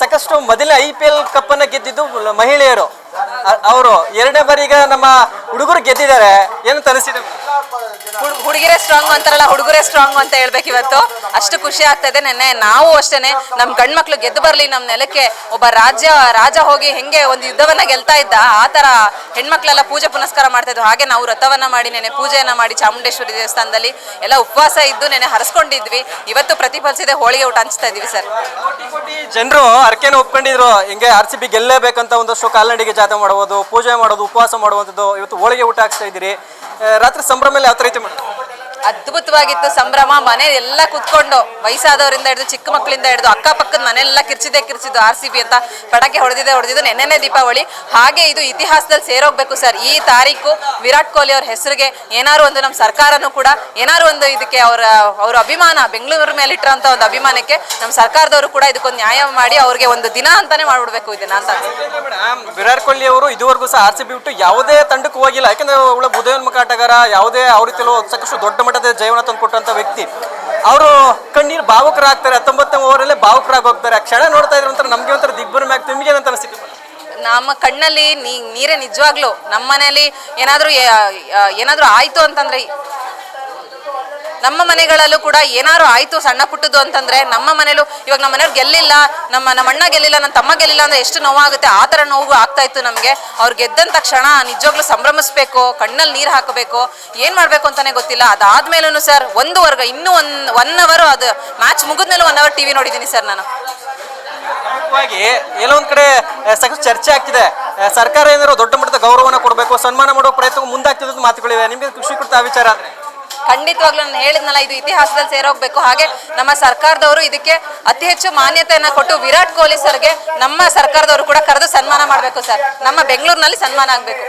ಸಾಕಷ್ಟು ಮೊದಲನೇ I P L ಕಪ್ಪನ್ನ ಗೆದ್ದಿದ್ದು ಮಹಿಳೆಯರು. ಅವರು ಎರಡನೇ ಬಾರಿ ಈಗ ನಮ್ಮ ಹುಡುಗರು ಗೆದ್ದಿದ್ದಾರೆ. ಏನು ತನಿಸಿದೆ ಹುಡ್- ಹುಡುಗಿರೇ ಸ್ಟ್ರಾಂಗ್ ಅಂತಾರಲ್ಲ ಹುಡುಗರೇ ಸ್ಟ್ರಾಂಗ್ ಅಂತ ಹೇಳ್ಬೇಕು ಇವತ್ತು. ಅಷ್ಟು ಖುಷಿ ಆಗ್ತದೆ ನೆನ್ನೆ. ನಾವು ಅಷ್ಟೇನೆ ನಮ್ ಗಂಡ್ಮಕ್ಳು ಗೆದ್ದು ಬರ್ಲಿ ನಮ್ ನೆಲಕ್ಕೆ ಒಬ್ಬ ರಾಜ್ಯ ರಾಜ ಹೋಗಿ ಹೆಂಗೆ ಒಂದು ಯುದ್ಧವನ್ನ ಗೆಲ್ತಾ ಇದ್ದ ಆ ತರ ಹೆಣ್ಮಕ್ಳೆಲ್ಲ ಪೂಜೆ ಪುನಸ್ಕಾರ ಮಾಡ್ತಾ ಇದ್ವು ಹಾಗೆ ನಾವು ರಥವನ್ನ ಮಾಡಿ ನೆನೆ ಪೂಜೆಯನ್ನ ಮಾಡಿ ಚಾಮುಂಡೇಶ್ವರಿ ದೇವಸ್ಥಾನದಲ್ಲಿ ಎಲ್ಲ ಉಪವಾಸ ಇದ್ದು ನೆನೆ ಹರಸ್ಕೊಂಡಿದ್ವಿ. ಇವತ್ತು ಪ್ರತಿಫಲಿಸಿದೆ ಹೋಳಿಗೆ ಊಟ ಹಂಚ್ತಾ ಇದೀವಿ ಸರ್. ಜನರು ಅರ್ಕೆನ ಒಪ್ಕೊಂಡಿದ್ರು. ಹಿಂಗೆ ಆರ್ ಸಿ ಬಿ ಗೆಲ್ಲೇಬೇಕಂತ ಒಂದಷ್ಟು ಕಾಲ್ನಡಿಗೆ ಜಾತ್ರೆ ಮಾಡುವುದು ಪೂಜೆ ಮಾಡೋದು ಉಪವಾಸ ಮಾಡುವಂಥದ್ದು ಇವತ್ತು ಹೋಳಿಗೆ ಊಟ ಹಾಕ್ತಾ ಇದ್ದೀರಿ. ರಾತ್ರಿ ಸಂಭ್ರಮಲ್ಲಿ ಯಾವ ರೀತಿ ಮಾಡೋದು ಅದ್ಭುತವಾಗಿತ್ತು ಸಂಭ್ರಮ. ಮನೆ ಎಲ್ಲ ಕುತ್ಕೊಂಡು ವಯಸ್ಸಾದವರಿಂದ ಹಿಡಿದು ಚಿಕ್ಕ ಮಕ್ಕಳಿಂದ ಹಿಡಿದು ಅಕ್ಕಪಕ್ಕದ ಮನೆಯೆಲ್ಲ ಕಿರ್ಚಿದೆ ಕಿರ್ಚಿದ್ದು ಆರ್ ಸಿ ಬಿ ಅಂತ ಪಟಾಕಿ ಹೊಡೆದಿದೆ ಹೊಡೆದಿದ್ದು ನೆನ್ನೆನೇ ದೀಪಾವಳಿ. ಹಾಗೆ ಇದು ಇತಿಹಾಸದಲ್ಲಿ ಸೇರೋಗ್ಬೇಕು ಸರ್. ಈ ತಾರೀಕು ವಿರಾಟ್ ಕೊಹ್ಲಿ ಅವ್ರ ಹೆಸರಿಗೆ ಏನಾರು ಒಂದು ನಮ್ಮ ಸರ್ಕಾರನೂ ಕೂಡ ಏನಾರು ಒಂದು ಇದಕ್ಕೆ ಅವರ, ಅವ್ರ ಅಭಿಮಾನ, ಬೆಂಗಳೂರು ಮೇಲೆ ಇಟ್ಟಿರೋಂಥ ಒಂದು ಅಭಿಮಾನಕ್ಕೆ ನಮ್ಮ ಸರ್ಕಾರದವರು ಕೂಡ ಇದಕ್ಕೊಂದು ನ್ಯಾಯ ಮಾಡಿ ಅವ್ರಿಗೆ ಒಂದು ದಿನ ಅಂತಾನೆ ಮಾಡ್ಬಿಡ್ಬೇಕು ಇದನ್ನ ಅಂತ. ವಿರಾಟ್ ಕೊಹ್ಲಿ ಅವರು ಇದುವರೆಗೂ ಸಹ ಆರ್ ಸಿ ಬಿ ಬಿಟ್ಟು ಯಾವುದೇ ತಂಡಕ್ಕೂ ಹೋಗಿಲ್ಲ. ಯಾಕಂದ್ರೆ ಉದಯೋನ್ಮುಖ ಆಟಗಾರ, ಯಾವುದೇ ಅವ್ರ ಸಾಕಷ್ಟು ದೊಡ್ಡ ಮಟ್ಟದ ಜೀವನ ತಂದು ಕೊಟ್ಟಂತ ವ್ಯಕ್ತಿ ಅವರು ಕಣ್ಣೀರು ಭಾವುಕರಾಗ್ತಾರೆ, ಹತ್ತೊಂಬತ್ತನೇ ಓವರಲ್ಲೇ ಭಾವುಕರಾಗಿ ಹೋಗ್ತಾರೆ ಕ್ಷಣ ನೋಡ್ತಾ ಇದ್ರೆ ಒಂಥರ ನಮಗೆ ಒಂಥರ ದಿಬ್ಬರ ಮ್ಯಾಗ ತುಂಬಿಗೆ ಅಂತ ಅನಿಸ್ತಿತ್ತು? ನಮ್ಮ ಕಣ್ಣಲ್ಲಿ ನೀ, ನೀರೇ ನಿಜವಾಗ್ಲು ನಮ್ಮ ಮನೆಯಲ್ಲಿ ಏನಾದರೂ ಏನಾದರೂ ಆಯ್ತು ಅಂತಂದ್ರೆ ನಮ್ಮ ಮನೆಗಳಲ್ಲೂ ಕೂಡ ಏನಾದ್ರು ಆಯ್ತು ಸಣ್ಣ ಪುಟ್ಟದ್ದು ಅಂತಂದ್ರೆ ನಮ್ಮ ಮನೇಲೂ ಇವಾಗ ನಮ್ಮ ಮನೆಯವ್ರು ಗೆಲ್ಲಿಲ್ಲ, ನಮ್ಮ ನಮ್ಮ ಅಣ್ಣ ಗೆಲ್ಲಿಲ್ಲ ನನ್ನ ತಮ್ಮ ಗೆಲ್ಲಿಲ್ಲ ಅಂದ್ರೆ ಎಷ್ಟು ನೋವಾಗುತ್ತೆ, ಆ ಥರ ನೋವು ಆಗ್ತಾ ಇತ್ತು ನಮಗೆ. ಅವ್ರು ಗೆದ್ದಂತ ಕ್ಷಣ ನಿಜವಾಗ್ಲೂ ಸಂಭ್ರಮಿಸ್ಬೇಕು, ಕಣ್ಣಲ್ಲಿ ನೀರು ಹಾಕಬೇಕು, ಏನ್ ಮಾಡ್ಬೇಕು ಅಂತಾನೆ ಗೊತ್ತಿಲ್ಲ. ಅದಾದ್ಮೇಲೂ ಸರ್, ಒಂದು ವರ್ಗ, ಇನ್ನೂ ಒನ್ ಒನ್ ಅವರ್ ಅದು ಮ್ಯಾಚ್ ಮುಗಿದ್ಮೇಲೆ ಒನ್ ಅವರ್ ಟಿವಿ ನೋಡಿದ್ದೀನಿ ಸರ್ ನಾನು. ಎಲ್ಲೋ ಒಂದ್ ಕಡೆ ಸಾಕಷ್ಟು ಚರ್ಚೆ ಆಗ್ತಿದೆ. ಸರ್ಕಾರ ಏನಾದ್ರು ದೊಡ್ಡ ಮಟ್ಟದ ಗೌರವನ ಕೊಡಬೇಕು, ಸನ್ಮಾನ ಮಾಡೋ ಪ್ರಯತ್ನ ಮುಂದಾಗ್ತಿದ್ದು ಮಾತುಗಳಿವೆ. ನಿಮ್ಗೆ ಖುಷಿ ಕೊಡ್ತಾ ವಿಚಾರ ಖಂಡಿತವಾಗ್ಲೂ ನಾನು ಹೇಳಿದ್ನಲ್ಲ, ಇದು ಇತಿಹಾಸದಲ್ಲಿ ಸೇರೋಗ್ಬೇಕು. ಹಾಗೆ ನಮ್ಮ ಸರ್ಕಾರದವರು ಇದಕ್ಕೆ ಅತಿ ಹೆಚ್ಚು ಮಾನ್ಯತೆಯನ್ನು ಕೊಟ್ಟು ವಿರಾಟ್ ಕೊಹ್ಲಿ ಸರ್ಗೆ ನಮ್ಮ ಸರ್ಕಾರದವರು ಕೂಡ ಕರೆದು ಸನ್ಮಾನ ಮಾಡಬೇಕು ಸರ್. ನಮ್ಮ ಬೆಂಗಳೂರಿನಲ್ಲಿ ಸನ್ಮಾನ ಆಗಬೇಕು.